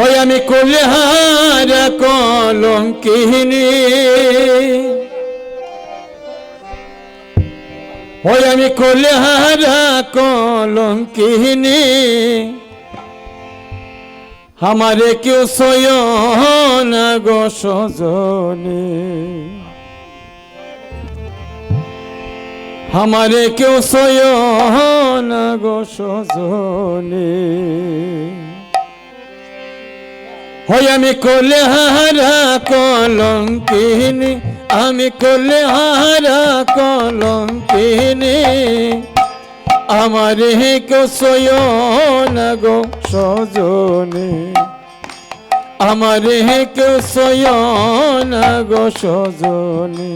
ওই আমি কুলহার কলঙ্কিনী। ওই আমি কুলহার কলঙ্কিনী। আমারে কেউ সয়ন গো সজনী। আমারে কেউ সয়ন গো সজনী। হই আমি কোলে হারা কলঙ্কিনী, আমি কোলে হারা কলঙ্কিনী। আমার হে সয়ন গো সজনী, আমার হে সয়ন গো সজনী।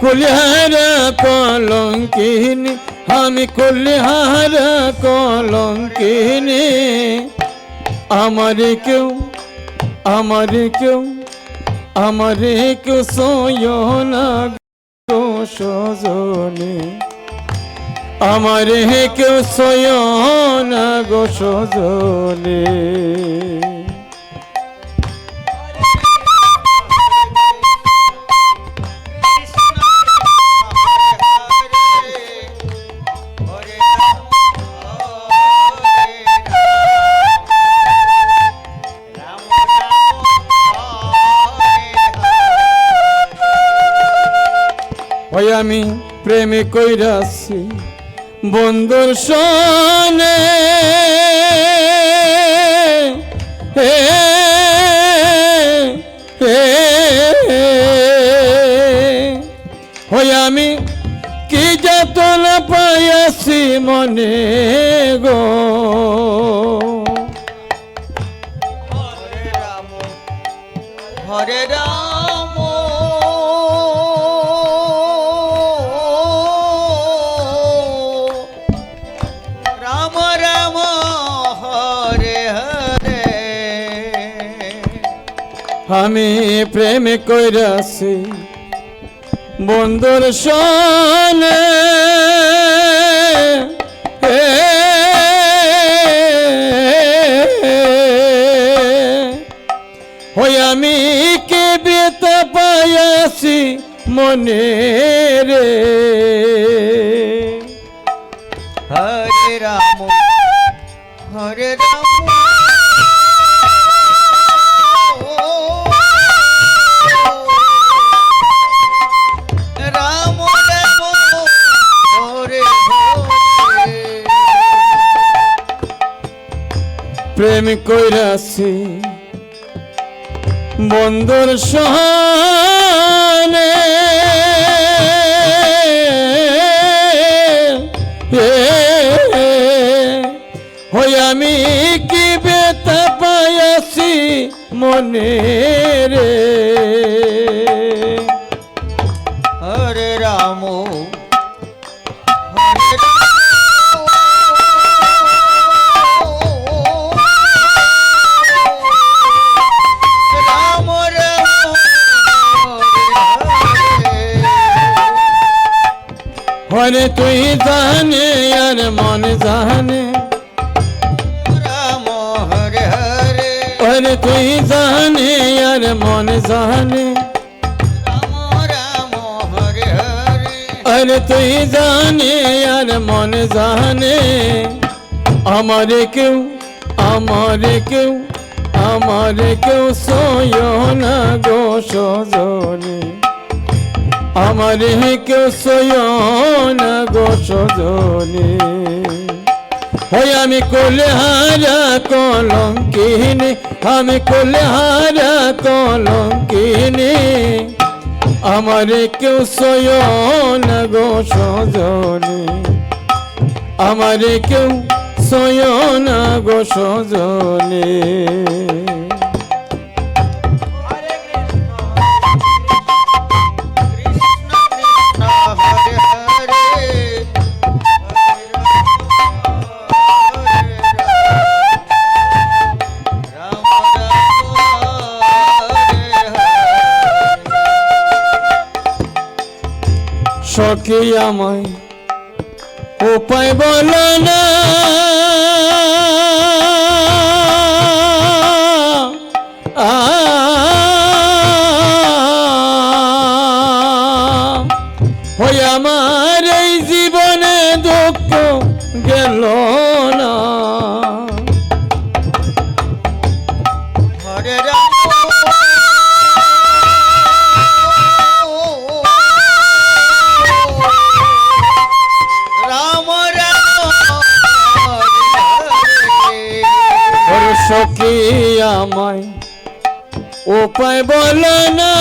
কুলহারা কলঙ্কিনী, আমি কুলহারা কলঙ্কিনী। আমার কেউ আমার কেউ আমার কেউ সয়না গো সজনী। আমার কেউ সয়না গো সজনী। ওই আমি প্রেমে কইরাছি বন্ধুর সনে হে, আমি কি যাতনা পাইয়াছি মনে গো। আমি প্রেম কইরাছি বন্ধুর সনে। হই আমি কে বেতা পাইয়াছি মনে রে? প্রেম কইরাছি বন্ধুর সহনে। হই আমি কি বেতা পাইয়াছি মনে রে? হরে রাম। হরে তুই জানে আর মন জানে। হরে তুই জানে আর মন জানে। আরে তুই জানে আর মন জানে। আমার কেউ আমার কেউ আমার কেউ সয় না গো সজনে। আমার কেউ সয় না গো সজনে ওই আমি কুলহারা কলঙ্কিনী, আমি কুলহারা কলঙ্কিনী। আমার কেউ সয়ন গো সজনী আমার কেউ সয়ন গো সখী আমায় উপায় বলো না। আমায় উপায় বল না।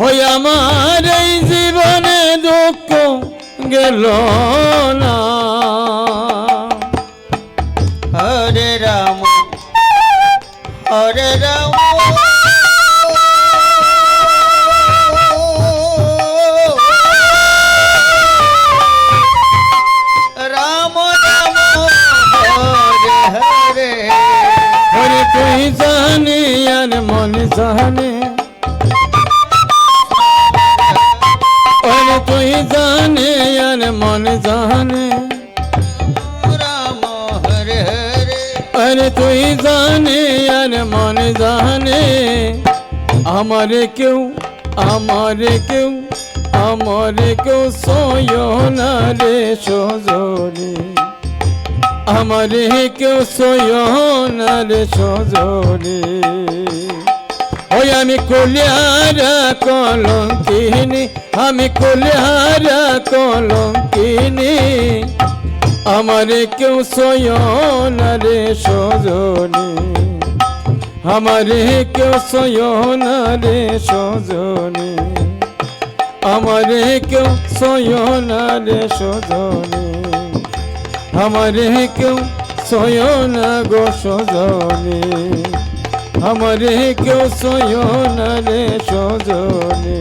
হই আমার এই জীবনে দুঃখ গেল না। জানে ওরে তুই জানে আর মন জানে আরে তুই জানে আর মন জানে আমার কেউ আমার কেউ আমার কেউ সয়না রে সজরে। আমার কেউ সয়না রে সজরে। ওই আমি কুলিয়ারা কলঙ্কিনী, আমি কুলিয়ারা কলঙ্কিনী। আমার কেউ সয়ন রে সজনী, আমার কেউ সয়ন রে সজনী, আমার কেউ সয়ন রে সজনী, আমার কেউ সয়ন গো সজনী। আমার কেউ সয়ন রে সজনী